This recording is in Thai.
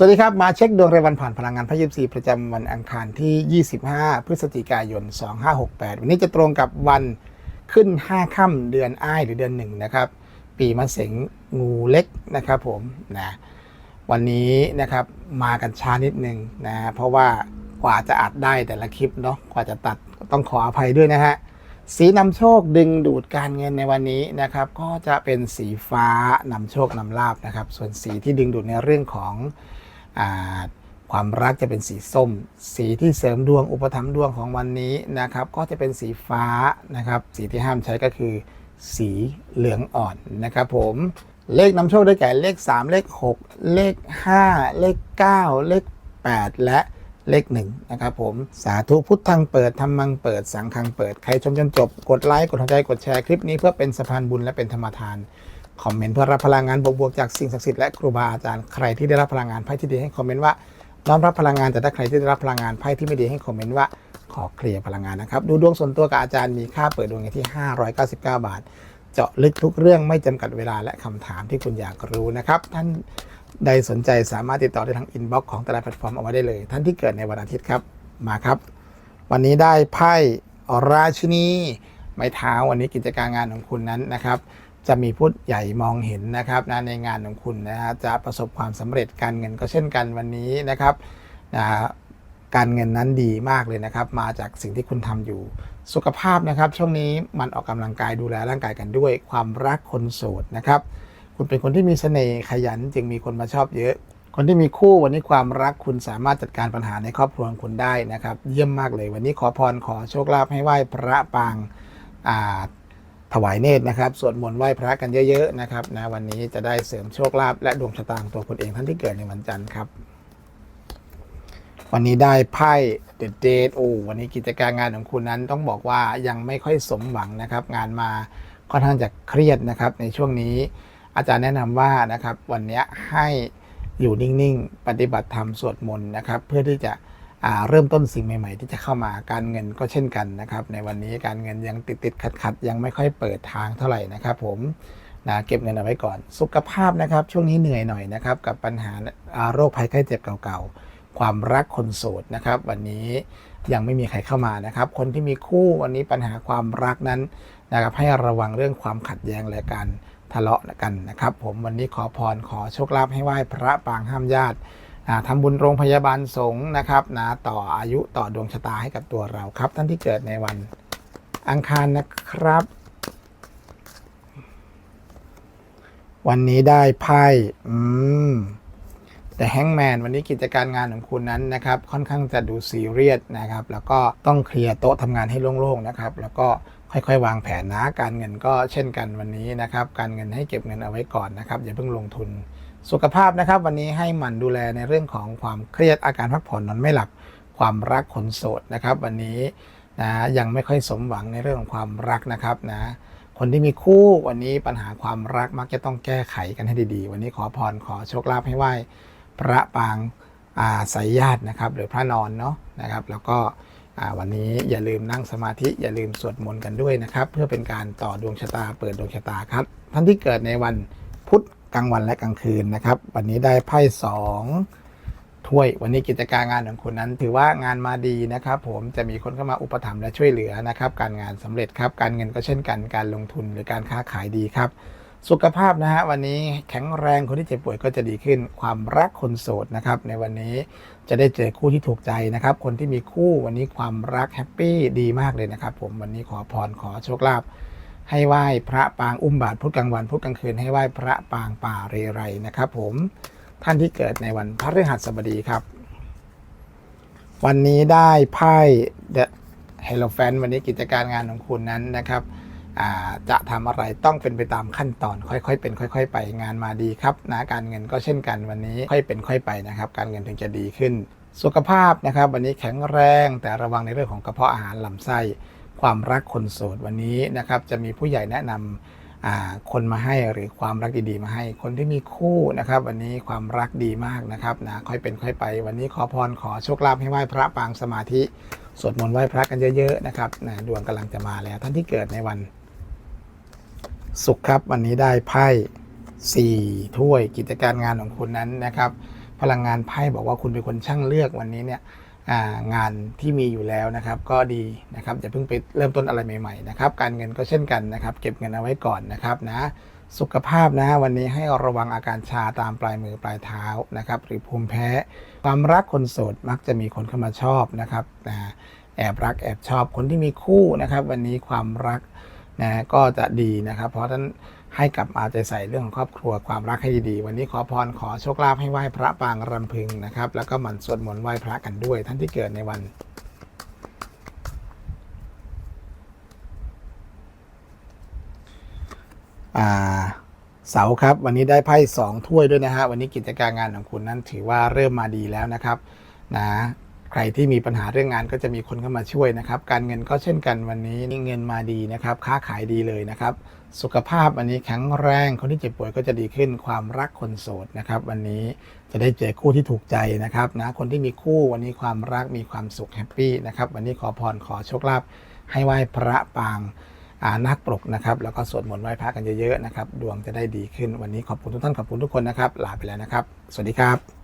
สวัสดีครับ มาเช็คดวงรายวันผ่านพลังงานพระยิบสีประจำวันอังคารที่ 25 พฤศจิกายน 2568 วันนี้จะตรงกับวันขึ้น 5 ค่ำเดือนอ้ายหรือเดือนหนึ่งนะครับ ปีมะเสงงูเล็กนะครับผมนะวันนี้นะครับมากันช้านิดนึงนะเพราะว่ากว่าจะอัดได้แต่ละคลิปเนาะกว่าจะตัดต้องขออภัยด้วยนะฮะสีนำโชคดึงดูดการเงินในวันนี้นะครับ ก็จะเป็นสีฟ้านำโชคนำลาบนะครับ ส่วนสีที่ดึงดูดในเรื่องของ ความรักจะเป็นสีส้ม สีที่เสริมดวงอุปถัมภ์ดวงของวันนี้นะครับ ก็จะเป็นสีฟ้านะครับ สีที่ห้ามใช้ก็คือ สีเหลืองอ่อนนะครับผมเลขนำโชคได้แก่เลข 3 เลข 6 เลข 5 เลข 9 เลข 8 และเลขหนึ่งนะครับผมสาธุพุทธังเปิดธรรมังเปิดสังฆังเปิด ใครชมจนจบ กดไลค์กดหัวใจกดแชร์คลิปนี้เพื่อเป็นสะพานบุญและเป็นธรรมทาน คอมเมนต์เพื่อรับพลังงานบวกๆจากสิ่งศักดิ์สิทธิ์และครูบาอาจารย์ใครที่ได้รับพลังงานไพ่ที่ดีให้คอมเมนต์ว่าน้อมรับพลังงานแต่ถ้าใครที่ได้รับพลังงานไพ่ที่ไม่ดีให้คอมเมนต์ว่าขอเคลียร์พลังงานนะครับ ดูดวงส่วนตัวกับอาจารย์มีค่าเปิดดวงอยู่ที่ 599 บาท เจาะลึกทุกเรื่องไม่จำกัดเวลาและคำถามที่คุณอยากรู้นะครับ ท่านใดสนใจสามารถติดต่อได้ทางอินบ็อกซ์ของแต่ละแพลตฟอร์มเอาไว้ได้เลย ท่านที่เกิดในวันอาทิตย์ครับมาครับ วันนี้ได้ไพ่ราชินีไม้เท้าวันนี้กิจการงานของคุณนั้นนะครับ จะมีผู้ใหญ่มองเห็นนะครับนะในงานของคุณนะฮะจะประสบความสำเร็จการเงินก็เช่นกันวันนี้นะครับนะการเงินนั้นดีมากเลยนะครับ มาจากสิ่งที่คุณทำอยู่ สุขภาพนะครับ ช่วงนี้มันออกกำลังกายดูแลร่างกายกันด้วย ความรักคนโสดนะครับ คุณเป็นคนที่มีเสน่ห์ขยันจึงมีคนมาชอบเยอะ คนที่มีคู่วันนี้ความรักคุณสามารถจัดการปัญหาในครอบครัวของคุณได้นะครับ เยี่ยมมากเลย วันนี้ขอพรขอโชคลาภให้ไหว้พระปางอ่า ถวายเนตรนะครับสวดมนต์ไหว้พระกันเยอะๆนะครับนะวันนี้จะได้เสริมโชคลาภและดวงชะตาของตัวคุณเองท่านที่เกิดในวันจันทร์ครับ วันนี้ได้ไพ่เด e เด e โอ้วันนี้กิจการงานของคุณนั้นต้องบอกว่ายังไม่ค่อยสมหวังนะครับ งานมาค่อนข้างจะเครียดนะครับ ในช่วงนี้อาจารย์แนะนำว่านะครับ วันนี้ให้อยู่นิ่งๆ ปฏิบัติธรรมสวดมนต์นะครับ เพื่อที่จะ เริ่มต้นสิ่งใหม่ ๆ ที่จะเข้ามาการเงินก็เช่นกันนะครับ ในวันนี้การเงินยังติดติดขัดขัดๆยังไม่ค่อยเปิดทางเท่าไหร่นะครับ ผมนะเก็บเงินเอาไว้ก่อน สุขภาพนะครับ ช่วงนี้เหนื่อยหน่อยนะครับ กับปัญหาโรคภัยไข้เจ็บเก่าๆ ความรักคนโสดนะครับ วันนี้ยังไม่มีใครเข้ามานะครับ คนที่มีคู่วันนี้ปัญหาความรักนั้นนะครับ ให้ระวังเรื่องความขัดแย้งและการทะเลาะกันนะครับ ผมวันนี้ขอพรขอโชคลาภให้ไหว้พระปางห้ามญาติ ทำบุญโรงพยาบาลสงฆ์นะครับนะต่ออายุต่อดวงชะตาให้กับตัวเราครับ ท่านที่เกิดในวันอังคารนะครับ วันนี้ได้ไพ่อืมแต่แฮงแมนวันนี้กิจการงานของคุณนั้นนะครับ ค่อนข้างจะดูซีเรียสนะครับ แล้วก็ต้องเคลียร์โต๊ะทำงานให้โล่งๆนะครับ แล้วก็ค่อยๆ วางแผนนะการเงินก็เช่นกันวันนี้นะครับ การเงินให้เก็บเงินเอาไว้ก่อนนะครับอย่าเพิ่งลงทุน สุขภาพนะครับวันนี้ให้หมั่นดูแลในเรื่องของความเครียดอาการพักผ่อนนอนไม่หลับความรักคนโสดนะครับ วันนี้นะยังไม่ค่อยสมหวังในเรื่องของความรักนะครับนะคนที่มีคู่วันนี้ปัญหาความรักมักจะต้องแก้ไขกันให้ดีๆ วันนี้ขอพรขอโชคลาภให้ไหว้พระปางอาสายญาตินะครับหรือพระนอนเนาะนะครับ แล้วก็วันนี้อย่าลืมนั่งสมาธิอย่าลืมสวดมนต์กันด้วยนะครับ เพื่อเป็นการต่อดวงชะตาเปิดดวงชะตาครับท่านที่เกิดในวันพุธ กลางวันและกลางคืนนะครับ วันนี้ได้ไพ่สองถ้วย วันนี้กิจการงานของคุณนั้น ถือว่างานมาดีนะครับ ผมจะมีคนเข้ามาอุปถัมภ์และช่วยเหลือนะครับ การงานสำเร็จครับการเงินก็เช่นกันการลงทุนหรือการค้าขายดีครับสุขภาพนะฮะวันนี้แข็งแรงคนที่เจ็บป่วยก็จะดีขึ้น ความรักคนโสดนะครับในวันนี้จะได้เจอคู่ที่ถูกใจนะครับ คนที่มีคู่วันนี้ความรักแฮปปี้ดีมากเลยนะครับ ผมวันนี้ขอพรขอโชคลาภ ให้ไหว้พระปางอุ้มบาทพุธกลางวันพุธกลางคืนให้ไหว้พระปางป่าเรไรนะครับผมท่านที่เกิดในวันพฤหัสบดีครับ วันนี้ได้ไพ่ The h e l o f a n วันนี้กิจการงานของคุณนั้นนะครับจะทำอะไรต้องเป็นไปตามขั้นตอน ค่อยๆ เป็น ค่อย ๆ ไปงานมาดีครับนะการเงินก็เช่นกันวันนี้ค่อยเป็นค่อยไปนะครับ การเงินถึงจะดีขึ้น สุขภาพนะครับ วันนี้แข็งแรงแต่ระวังในเรื่องของกระเพาะอาหารลำไส้ ความรักคนโสดวันนี้นะครับจะมีผู้ใหญ่แนะนำอ่าคนมาให้หรือความรักดีๆ มาให้ คนที่มีคู่นะครับ วันนี้ความรักดีมากนะครับนะค่อยเป็นค่อยไป วันนี้ขอพรขอโชคลาภให้ไหว้พระปางสมาธิสวดมนต์ไหว้พระกันเยอะๆนะครับนะดวงกำลังจะมาแล้ว ท่านที่เกิดในวันสุขครับวันนี้ได้ไพ่สี่ถ้วยกิจการงานของคุณนั้นนะครับ พลังงานไพ่บอกว่าคุณเป็นคนช่างเลือกวันนี้เนี่ย งานที่มีอยู่แล้วนะครับ ก็ดีนะครับอย่าเพิ่งไปเริ่มต้นอะไรใหม่ๆนะครับการเงินก็เช่นกันนะครับ เก็บเงินเอาไว้ก่อนนะครับนะสุขภาพนะวันนี้ให้ระวังอาการชาตามปลายมือปลายเท้านะครับหรือภูมิแพ้ ความรักคนโสดมักจะมีคนเข้ามาชอบนะครับนะแอบรักแอบชอบคนที่มีคู่นะครับ วันนี้ความรักนะก็จะดีนะครับ เพราะฉะนั้น ให้กลับมาเอาใจใส่เรื่องของครอบครัวความรักให้ดีๆวันนี้ขอพรขอโชคลาภให้ไหว้พระปางรำพึงนะครับ แล้วก็หมั่นสวดมนต์ไหว้พระกันด้วย ท่านที่เกิดในวันเสาร์ครับ วันนี้ได้ไพ่สองถ้วยด้วยนะฮะวันนี้กิจการงานของคุณนั้นถือว่าเริ่มมาดีแล้วนะครับ นะ ใครที่มีปัญหาเรื่องงานก็จะมีคนเข้ามาช่วยนะครับ การเงินก็เช่นกันวันนี้เงินมาดีนะครับ ค้าขายดีเลยนะครับ สุขภาพวันนี้แข็งแรงคนที่เจ็บป่วยก็จะดีขึ้นความรักคนโสดนะครับวันนี้จะได้เจอคู่ที่ถูกใจนะครับนะคนที่มีคู่วันนี้ความรักมีความสุขแฮปปี้นะครับวันนี้ขอพรขอโชคลาภให้ไหว้พระปางอานักปลกนะครับแล้วก็สวดมนต์ไหว้พระกันเยอะๆนะครับดวงจะได้ดีขึ้นวันนี้ขอบคุณทุกท่านขอบคุณทุกคนนะครับลาไปแล้วนะครับ สวัสดีครับ